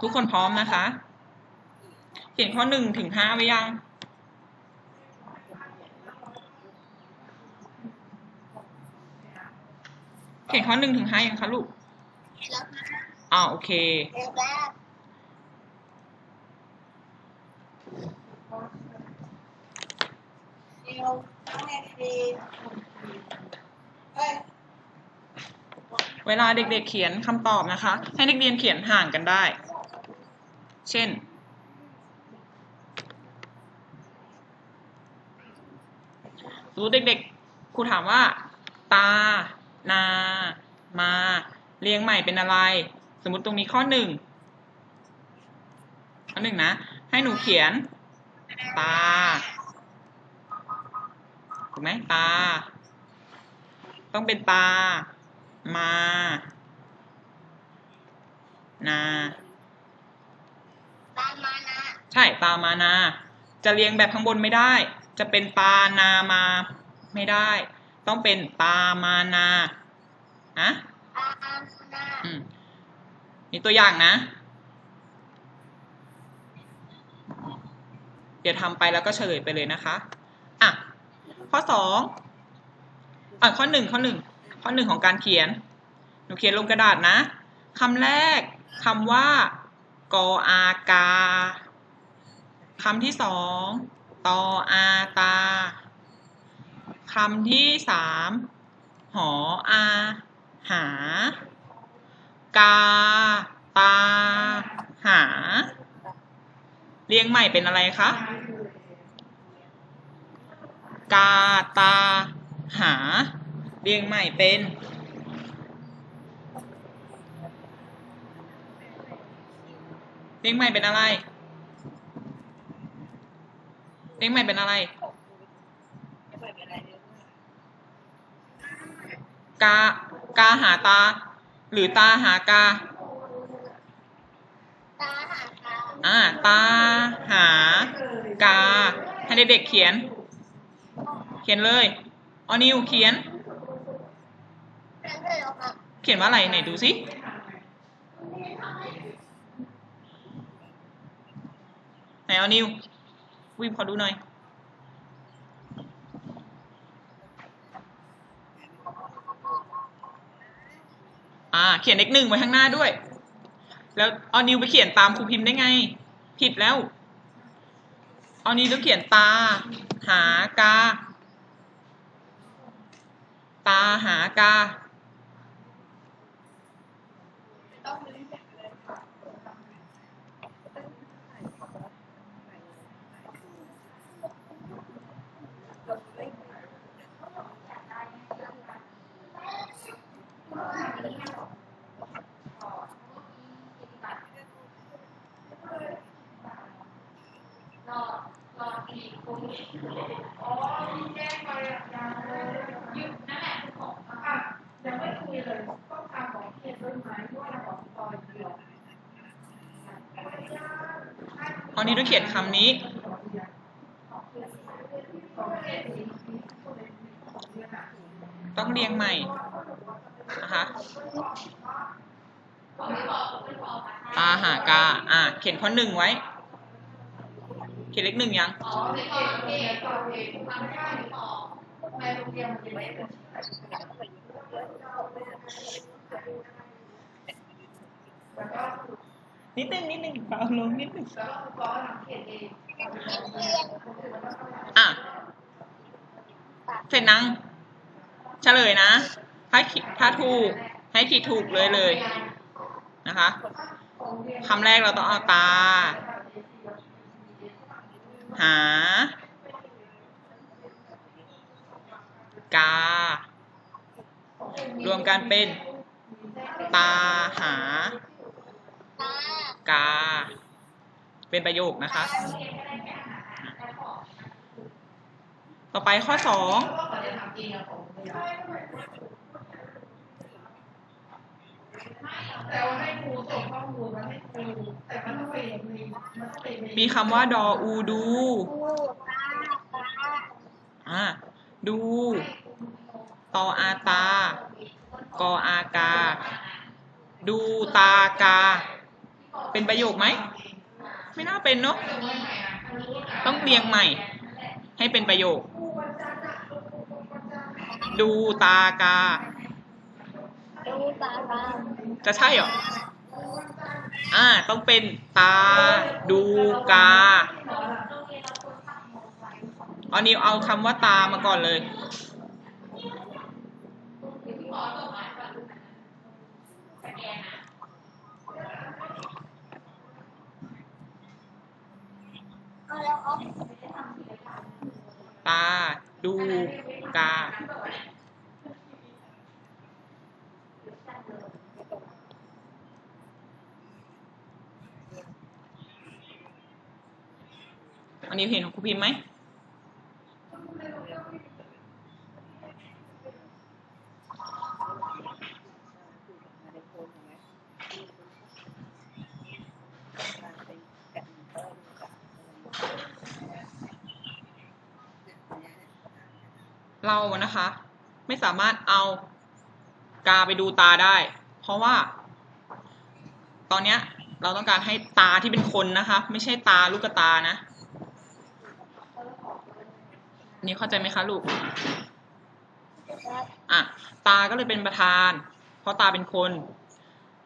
ทุกคนพร้อมนะคะ เขียนข้อหนึ่งถึงห้าไว้ยัง เขียนข้อหนึ่งถึงห้ายังคะลูกแล้วอ่าโอเคแล้วก็เวต้องให้ฟรีเอ้ยเวลาเด็กๆเขียนคำตอบนะคะ ให้นักเรียนเขียนห่างกันได้ เช่น สมมติเด็กๆ ครูถามว่า ตา นา มา เรียงใหม่เป็นอะไร สมมติตรงนี้ข้อหนึ่งข้อหนึ่งนะ ให้หนูเขียน ตา ถูกไหมตา ต้องเป็นตา มา นา ใช่ตามานา จะเรียงแบบข้างบนไม่ได้ จะเป็นตานามาไม่ได้ ต้องเป็นตามานาอะตามนะอืมมีตัวอย่างนะ เดี๋ยวทำไปแล้วก็เฉลยไปเลยนะคะอะข้อสองอะข้อหนึ่งข้อหนึ่งข้อหนึ่งของการเขียน หนูเขียนลงกระดาษนะคำแรกคำว่ากออากา คำที่สองตออาตา คำที่สามหออาหา กาตาหา เรียงใหม่เป็นอะไรคะ กาตาหา เรียงใหม่เป็น เรียงใหม่เป็นอะไร เรียงใหม่เป็นอะไร กา กาหาตา หรือตาหากา ตาหาตาอ่า ตาหากา ให้เด็กๆเขียน เขียนเลย ออนิวเขียนเพื่อนเพื่อนเอามาเขียนว่าอะไรไหนดูสิไหนออนิว วิมขอดูหน่อย อ่า เขียนเลขหนึ่งไว้ข้างหน้าด้วย แล้วเอานิวไปเขียนตามครูพิมพ์ได้ไง ผิดแล้ว เอานิวต้องเขียนตา หากา ตาหากา ยังไม่คุยเลยต้องทำของเขียนด้วยไหมด้วยของตอนเดียว เอานิวต้องเขียนคำนี้ ต้องเรียงใหม่นะคะตาหากา อ่า เขียนข้อหนึ่งไว้ เขียนเลขหนึ่งยัง นิดนึงนิดนึงเบาลงนิดนึงอะเสร็จนังเฉลยนะ ถ้าคิดถ้าถูก ให้คิดถูกเลยเลยนะคะคำแรกเราต้องเอาตา หา กา รวมกันเป็น ตาหาตา กา เป็นประโยคนะคะ ต่อไปข้อสองมีคำว่าดออูดู อ่า ดู ตออาตา กออากา ดูตากา เป็นประโยคไหม ไม่น่าเป็นเนาะต้องเรียงใหม่ ให้เป็นประโยค ดูตากา ดูตาตาจะใช่เหรอ อ่า ต้องเป็นตา ดูกาอันนี้เอาคำว่าตามาก่อนเลย เอาแล้วเอา ตา ดู กา อันนี้เห็นของครูพิมพ์ไหม เรา นะคะ ไม่สามารถเอากาไปดูตาได้ เพราะว่า ตอนเนี้ยเราต้องการให้ตาที่เป็นคนนะคะ ไม่ใช่ตาลูกตานะ นี่เข้าใจไหมคะลูก อะ ตาก็เลยเป็นประธาน เพราะตาเป็นคน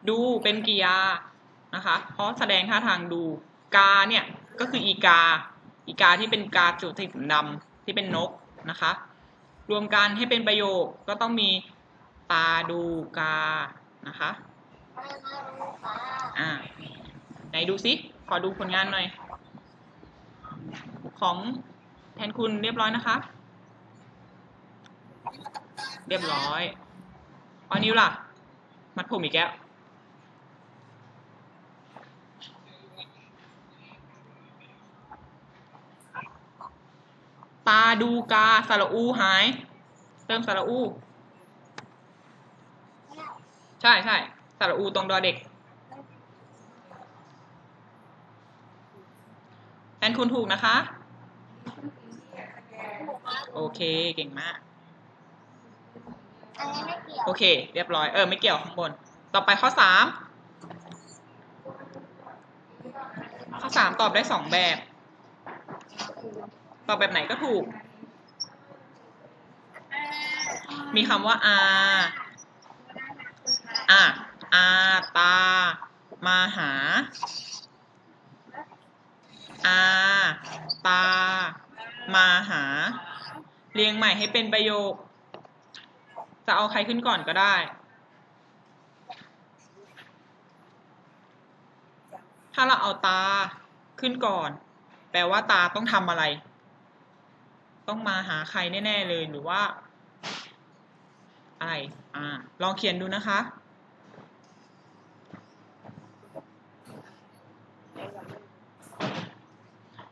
ดูเป็นกิยานะคะ เพราะแสดงท่าทางดู กาเนี่ยก็คืออีกา อีกาที่เป็นกาจุดสีดำที่เป็นนกนะคะ รวมกันให้เป็นประโยคก็ต้องมีตาดูกา นะคะอ่าไหนดูซิ ขอดูผลงานหน่อย ของแทนคุณเรียบร้อยนะคะ เรียบร้อยเอนิ้วล่ะ มัดผมอีกแล้ว ตาดูกาสระอูหาย เติมสระอู ใช่ใช่สระอูตรงดอเด็กแอนคุณถูกนะคะ โอเคเก่งมากอันนี้ไม่เกี่ยวโอเค เรียบร้อยเออไม่เกี่ยวข้างบน ต่อไปข้อสามข้อสามตอบได้สองแบบ ตอบแบบไหนก็ถูก มีคำว่าอาอะอาตา มาหา อาตา มาหา เรียงใหม่ให้เป็นประโยค จะเอาใครขึ้นก่อนก็ได้ ถ้าเราเอาตาขึ้นก่อน แปลว่าตาต้องทำอะไร ต้องมาหาใครแน่ๆเลยหรือว่า อะไร อ่า ลองเขียนดูนะคะ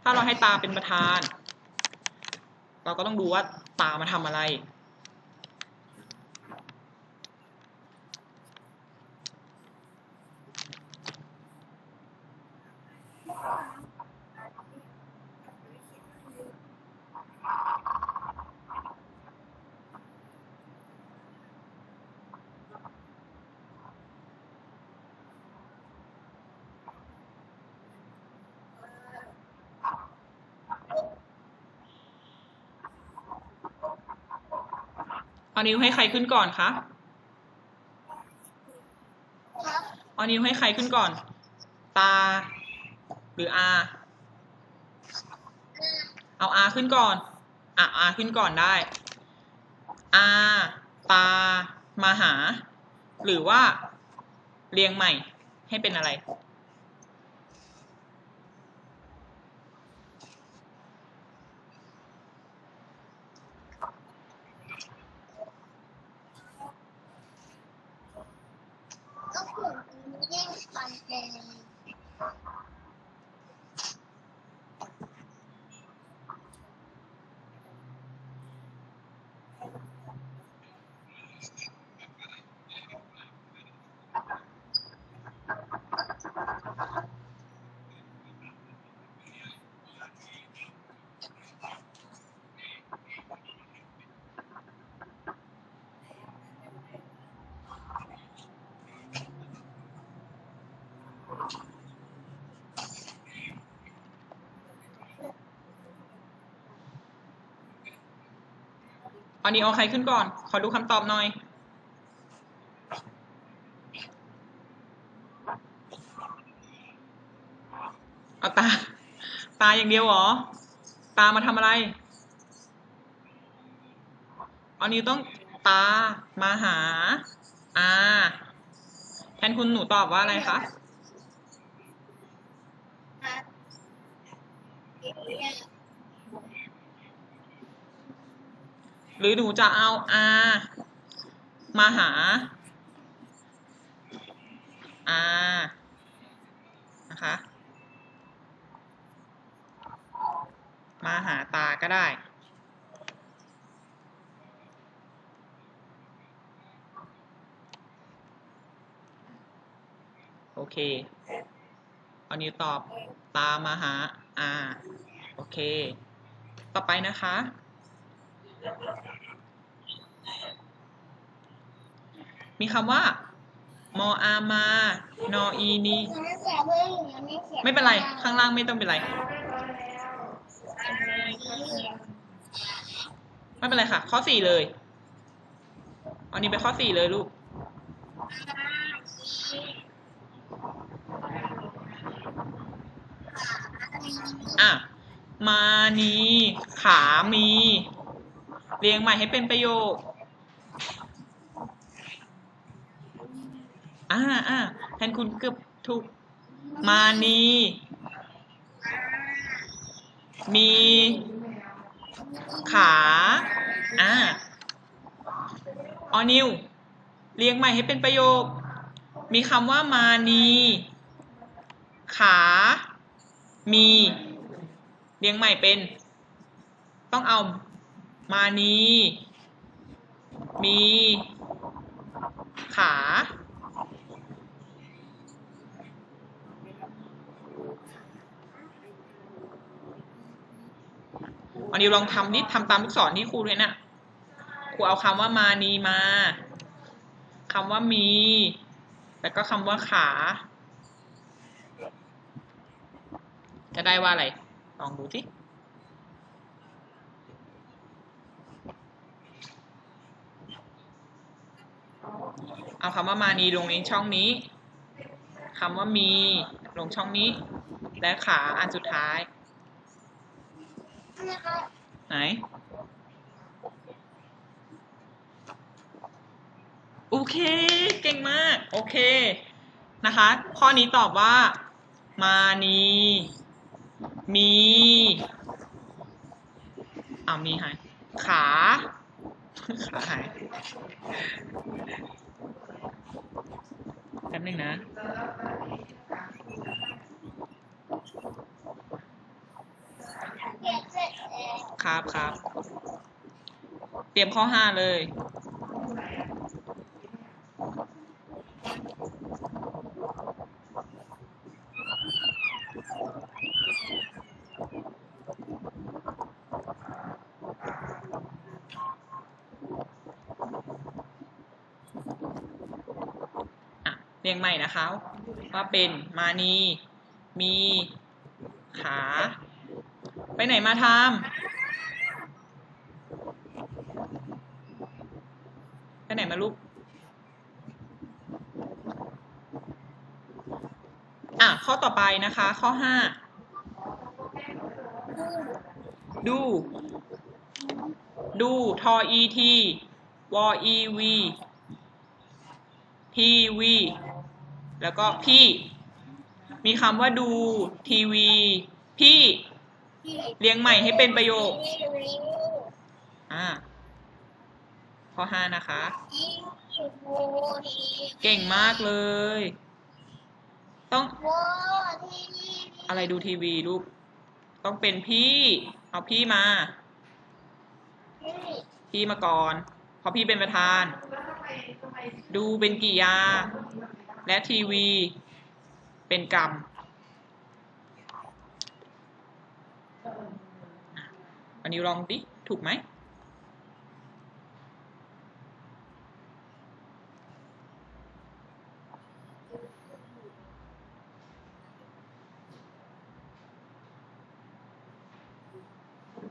ถ้าเราให้ตาเป็นประธาน เราก็ต้องดูว่าตามาทำอะไร นิวให้ใครขึ้นก่อนคะเอนิวให้ใครขึ้นก่อน ตา หรืออา เอาอาขึ้นก่อน อะอาขึ้นก่อนได้อาตา มาหา หรือว่า เรียงใหม่ให้เป็นอะไร ก็คือยิ่งฟันแกง อ อันนี้เอาใครขึ้นก่อน ขอดูคำตอบหน่อย เอาตา ตาอย่างเดียวหรอ ตามาทำอะไรอานิ้ต้องตามาหา อ่า แทนคุณหนูตอบว่าอะไรคะ หรือหนูจะเอาอามาหาอานะคะ มาหาตาก็ได้โอเค เอานิ้วตอบ ตามาหาอาโอเค ต่อไปนะคะ มีคำว่า มออามา นออีนี ไม่เป็นไร ข้างล่างไม่ต้องเป็นไร ไม่เป็นไรค่ะ ข้อสี่เลยอานี้ไปข้อสี่เลยลูก อะ มานี ขามี เรียงใหม่ให้เป็นประโยคอ่าอ่าแทนคุณเกือบถูกมานีมีขา อ่า ออนิว เรียงใหม่ให้เป็นประโยค มีคำว่ามานี ขา มี เรียงใหม่เป็น ต้องเอา มานี มีขา อันนี้ลองทำนิดทำตามลูกศรที่ครูเลยนะครูเอาคำว่ามานีมาคำว่ามี แล้วก็คำว่าขา จะได้ว่าอะไร ลองดูสิ เอาคำว่ามานีลงในช่องนี้คำว่ามีลงช่องนี้ และขาอันสุดท้าย ไหนโอเค เก่งมาก โอเค นะคะ ข้อนี้ตอบว่า มานี มี เอามีหาย ขา ขาหาย บนึงนะครับครับ เตรียมข้อห้าเลย อะ เรียง ใหม่นะคะ ว่าเป็นมานีมีขา ไปไหนมาทำไปไหนมาลูกอะ ข้อต่อไปนะคะ ข้อห้าดู ดู ทออีทีวออีวีทีวี แล้วก็พี่ มีคำว่าดูทีวี พี่ เรียงใหม่ให้เป็นประโยค อ่าข้อห้านะคะ เก่งมากเลย ต้องอะไรดูทีวีลูก ต้องเป็นพี่ เอาพี่มา พี่มาก่อน เพราะพี่เป็นประธาน ดูเป็นกิยา และทีวีเป็นกรรม อันนี้ลองดิ ถูกไหม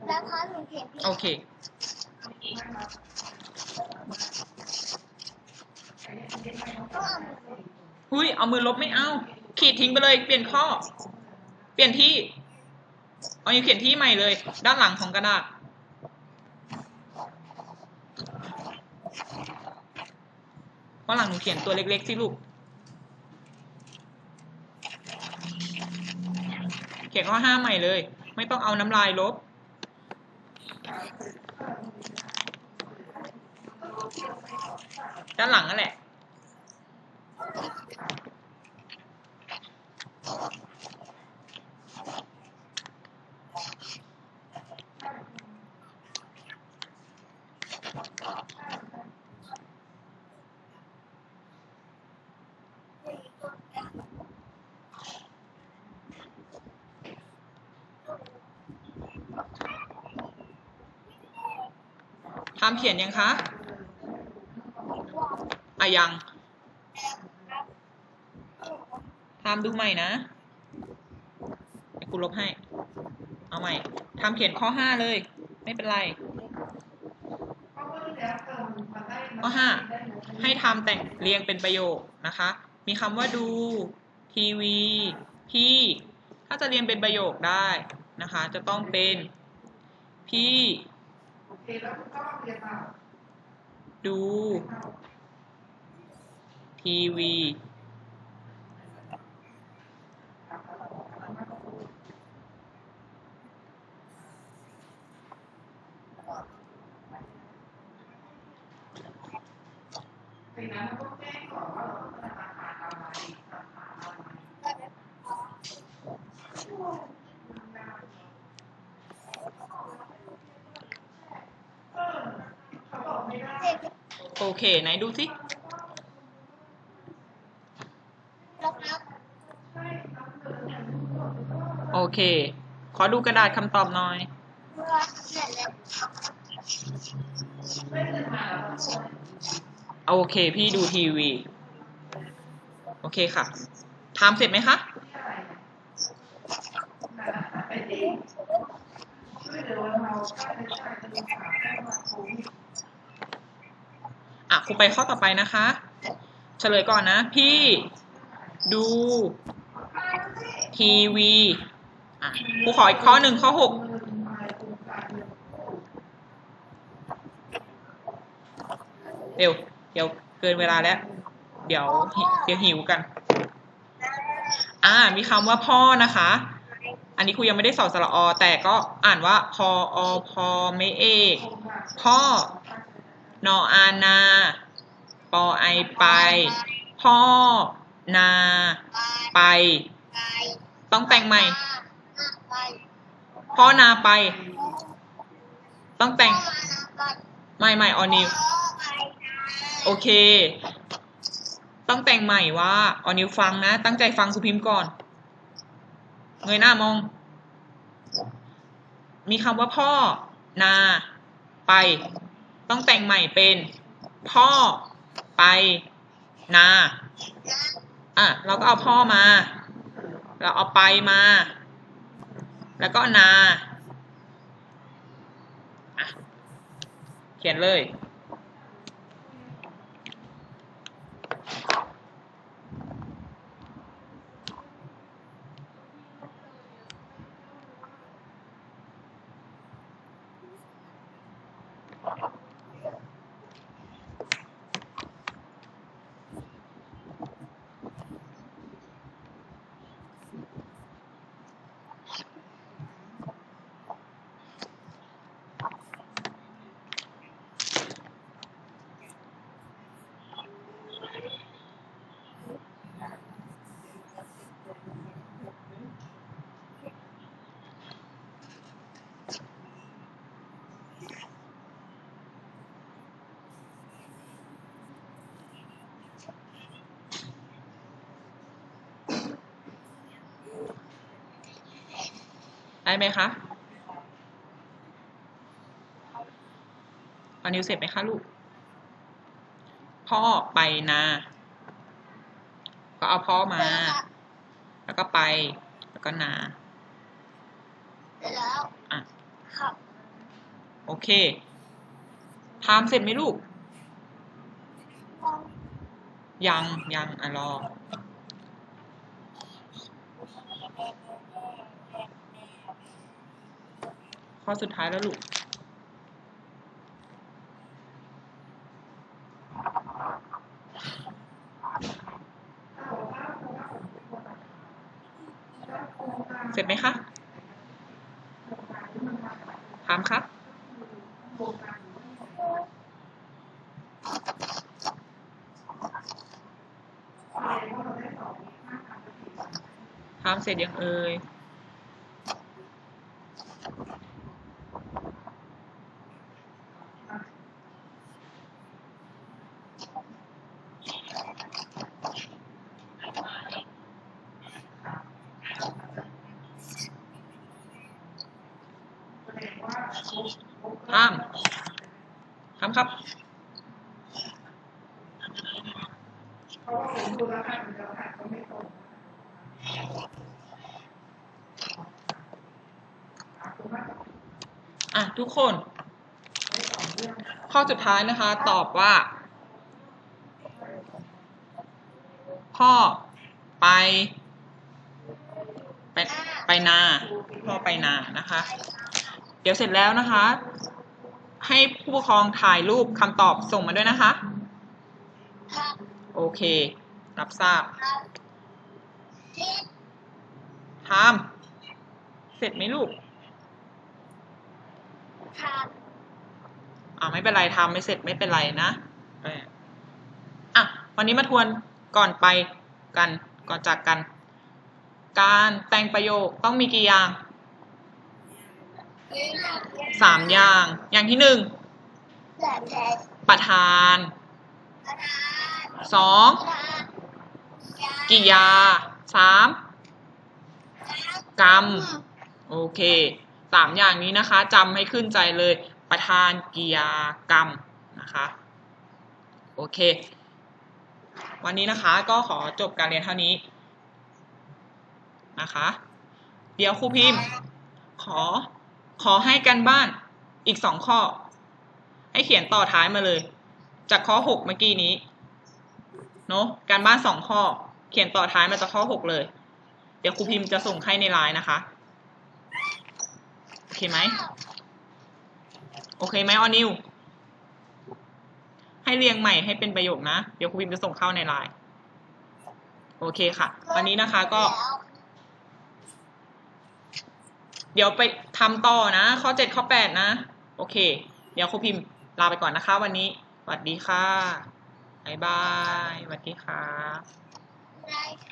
แล้วพอหนูเขีโอเคอ หุยเอามือลบไม่เอาขีดทิ้งไปเลยเปลี่ยนข้อ เปลี่ยนที่ เอาอยู่เขียนที่ใหม่เลย ด้านหลังของกระดาษข้างหลังหนูเขียนตัวเล็กๆสิลูก เขียนข้อห้าใหม่เลย ไม่ต้องเอาน้ำลายลบ ด้านหลังนั่นแหละ ทำเขียนยังคะอะยังทำดูใหม่นะเดี๋ยวกูลบให้ เอาใหม่ทำเขียนข้อห้าเลย ไม่เป็นไร ข้อห้าให้ทำแต่งเรียงเป็นประโยคนะคะ มีคำว่าดู ทีวี พี่ ถ้าจะเรียงเป็นประโยคได้นะคะ จะต้องเป็น พี่ ดู ทีวีสิ่งนั้นมันต้องแจ้งก่อนว่าเราต้องการอาหารอะไรสาขาอะไรเออเขาบอกไม่ได้ เด็ก โอ เคไหนดูสิโอเค ขอดูกระดาษคำตอบหน่อย โอเค พี่ดูทีวี โอเคค่ะทำเสร็จไหมคะที่อ ครูไปข้อต่อไปนะคะ เฉลยก่อนนะ พี่ดูทีวีครูขออีกข้อหนึ่งข้อหกเร็ว เดี๋ยวเกินเวลาแล้ว เดี๋ยวเดี๋ยวหิวกัน อ่า มีคำว่าพ่อนะคะ อันนี้ครูยังไม่ได้สอนสระอ แต่ก็อ่านว่าพออพอไม่เอก พ่อ นออานา ปอไอไป พ่อ นา ไป ต้องแต่งใหม่ พ่อนาไป ต้องแต่งไปไม่ไม่ออนิว โอเค ต้องแต่งใหม่ว่าออนิวฟังนะ ตั้งใจฟังสุพิมพ์ก่อน เงยหน้ามอง มีคำว่าพ่อ นา ไป ต้องแต่งใหม่เป็น พ่อไปนาอะเราก็เอาพ่อมา เราเอาไปมา แล้วก็นาเขียนเลย ได้ไหมคะเอานิ้วเสร็จไหมคะลูก พ่อไปนา ก็เอาพ่อมา แล้วก็ไป แล้วก็นาเสร็จแล้วอะครับ โอเคทำเสร็จไหมลูก ยัง ยังอะรอ ข้อสุดท้ายแล้วลูกเสร็จไหมคะถามครับถามเสร็จยังเอ่ย ถาม ถามครับ เพราะว่าผมดูแล้วค่ะมันจะขาดก็ไม่ตรงข อบคุณมากอะ ทุกคน ข้อสุดท้ายนะคะ ตอบว่า พ่อไป ไปไปนาพ่อไปนานะคะ เดี๋ยวเสร็จแล้วนะคะ ให้ผู้ปกครองถ่ายรูปคำตอบส่งมาด้วยนะคะครับโอเค รับทราบครับที่ทำเสร็จไหมลูกครับอ่าไม่เป็นไรทำไม่เสร็จไม่เป็นไรนะเอออะวันนี้มาทวนก่อนไปกันก่อนจากกัน การแต่งประโยคต้องมีกี่อย่างยืนสามอย่าง อย่างที่หนึ่งแบบแทนประธานประธานสองประธานยา กิยาสามกรรม โอเคสามอย่างนี้นะคะจำให้ขึ้นใจเลย ประธานกิยากรรมนะคะ โอเค วันนี้นะคะก็ขอจบการเรียนเท่านี้นะคะ เดี๋ยวครูพิมพ์ ขอขอให้กันบ้านอีกสองข้อ ให้เขียนต่อท้ายมาเลย จากข้อหกเมื่อกี้นี้ เนอะการบ้านสองข้อ เขียนต่อท้ายมาจากข้อหกเลย เดี๋ยวครูพิมพ์จะส่งให้ในไลน์นะคะ โอเคไหม โอเคไหมออนิว ให้เรียงใหม่ให้เป็นประโยคนะ เดี๋ยวครูพิมพ์จะส่งเข้าในไลน์ โอเคค่ะ วันนี้นะคะก็ เดี๋ยวไปทำต่อนะ ข้อเจ็ดข้อแปดนะ โอเค เดี๋ยวครูพิมพ์ลาไปก่อนนะคะ วันนี้ สวัสดีค่ะบ๊ายบายสวัสดีค่ะ ได้ค่ะ